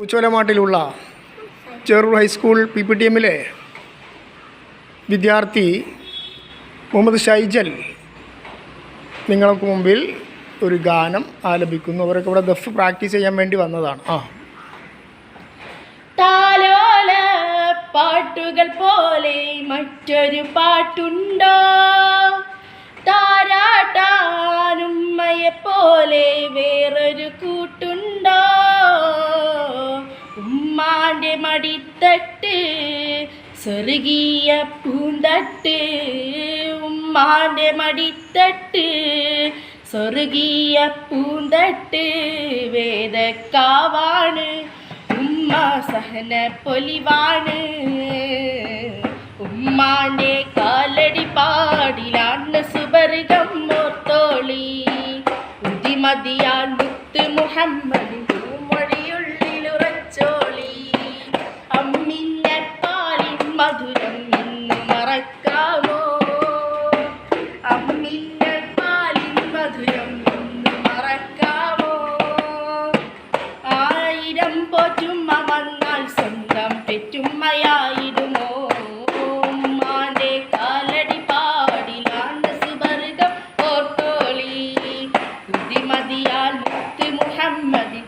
ഉച്ചോലമാട്ടിലുള്ള Cherur high school P P T എമ്മിലെ വിദ്യാർത്ഥി മുഹമ്മദ് ഷൈജൽ നിങ്ങൾക്ക് മുമ്പിൽ ഒരു ഗാനം ആലപിക്കുന്നു. അവരൊക്കെ ഇവിടെ ദഫ് പ്രാക്ടീസ് ചെയ്യാൻ വേണ്ടി വന്നതാണ്. ആ. താലോല പാട്ടുകൾ പോലെ മറ്റൊരു പാട്ടുണ്ടോ? താരാട്ടാനുമ്മയെ പോലെ ഉമ്മാന്റെ മടിത്തട്ട് സ്വർഗീയ പൂന്തട്ട് ഉമ്മാന്റെ മടിത്തട്ട് സ്വർഗീയ പൂന്തട്ട് വേദക്കാവാണ് ഉമ്മ സഹന പൊലിവാണ്. ഉമ്മാന്റെ കാലടി പാടിലാണ് സുബർഗം മോർത്തോളി. ഉദിമതിയാൽ മുത്ത് മുഹമ്മദ് മധുരം ഇന്ന് മറക്കാമോ? അമ്മിന്നൽ പാലിൻ മധുരം ഇന്ന് മറക്കാമോ? ആയിരം പോറ്റുമ്മ വന്നാൽ സ്വന്തം പെറ്റുമ്മയായിടുമോ ഉമ്മാന്റെ കാലടി പാടിലാണ്ട് സുവർഗം ഓർത്തോളി ബുദ്ധിമതിയാൽ മുത്ത് മുഹമ്മദി